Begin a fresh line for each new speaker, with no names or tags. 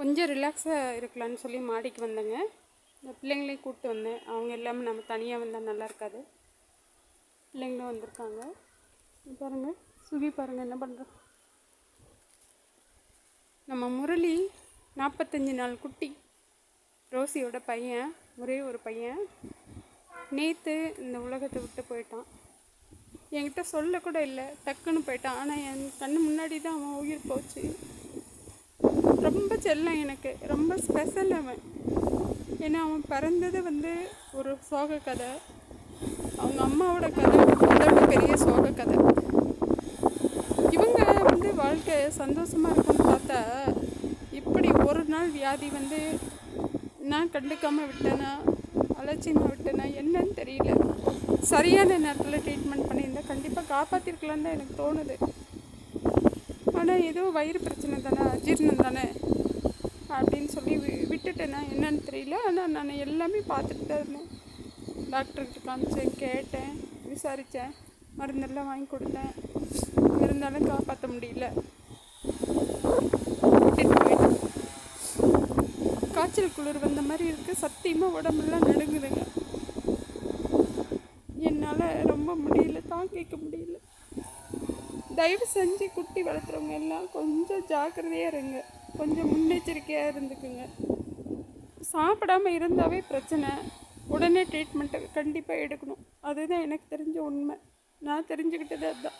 கொஞ்சம் ரிலாக்ஸாக இருக்கலாம்னு சொல்லி மாடிக்கு வந்தேங்க. இந்த பிள்ளைங்களையும் கூப்பிட்டு வந்தேன். அவங்க எல்லாமே நம்ம தனியாக வந்தால் நல்லா இருக்காது. பிள்ளைங்களும் வந்திருக்காங்க. பாருங்கள் சுகி பாருங்கள் என்ன பண்ணுறோம் நம்ம முரளி நாற்பத்தஞ்சு நாள் குட்டி. ரோசியோட பையன் ஒரே ஒரு பையன். நேற்று இந்த உலகத்தை விட்டு போயிட்டான். என்கிட்ட சொல்ல கூட இல்லை. டக்குன்னு போயிட்டான். ஆனால் என் கண்ணு முன்னாடி தான் அவன் உயிர் போச்சு. ரொம்ப செல்லம் எனக்கு. ரொம்ப ஸ்பெஷல் அவன். ஏன்னா அவன் பிறந்தது வந்து ஒரு சோக கதை. அவங்க அம்மாவோட கதை அதோட பெரிய சோக கதை. இவங்க வந்து வாழ்க்கை சந்தோஷமாக இருக்கும்னு பார்த்தா இப்படி ஒரு நாள் வியாதி வந்து நான் கண்டுக்காமல் விட்டேனா அலட்சியமாக விட்டேனா என்னன்னு தெரியல. சரியான நேரத்தில் ட்ரீட்மெண்ட் பண்ணியிருந்தா கண்டிப்பாக காப்பாற்றிருக்கலான்னு தான் எனக்கு தோணுது. ஆனால் ஏதோ வயிறு பிரச்சனை தானே அஜீர்ணம் கேட்டேன்னா என்னன்னு தெரியல. ஆனால் நான் எல்லாமே பார்த்துட்டு தான் இருந்தேன். டாக்டர்கிட்ட காமிச்சேன் கேட்டேன் விசாரித்தேன் மருந்தெல்லாம் வாங்கி கொடுத்தேன். இருந்தாலும் காப்பாற்ற முடியல. காய்ச்சல் குளிர் வந்த மாதிரி இருக்குது சத்தியமாக உடம்பெல்லாம் நடுங்குதுங்க. என்னால் ரொம்ப முடியல. தாங்கிக்க முடியல. தயவு செஞ்சு குட்டி வளர்த்துறவங்க எல்லாம் கொஞ்சம் ஜாக்கிரதையாக இருங்க. கொஞ்சம் முன்னெச்சரிக்கையாக இருந்துக்குங்க. சாப்பிடாம இருந்தாவே பிரச்சனை. உடனே ட்ரீட்மெண்ட்டை கண்டிப்பாக எடுக்கணும். அதுதான் எனக்கு தெரிஞ்ச உண்மை. நான் தெரிஞ்சுக்கிட்டது அதுதான்.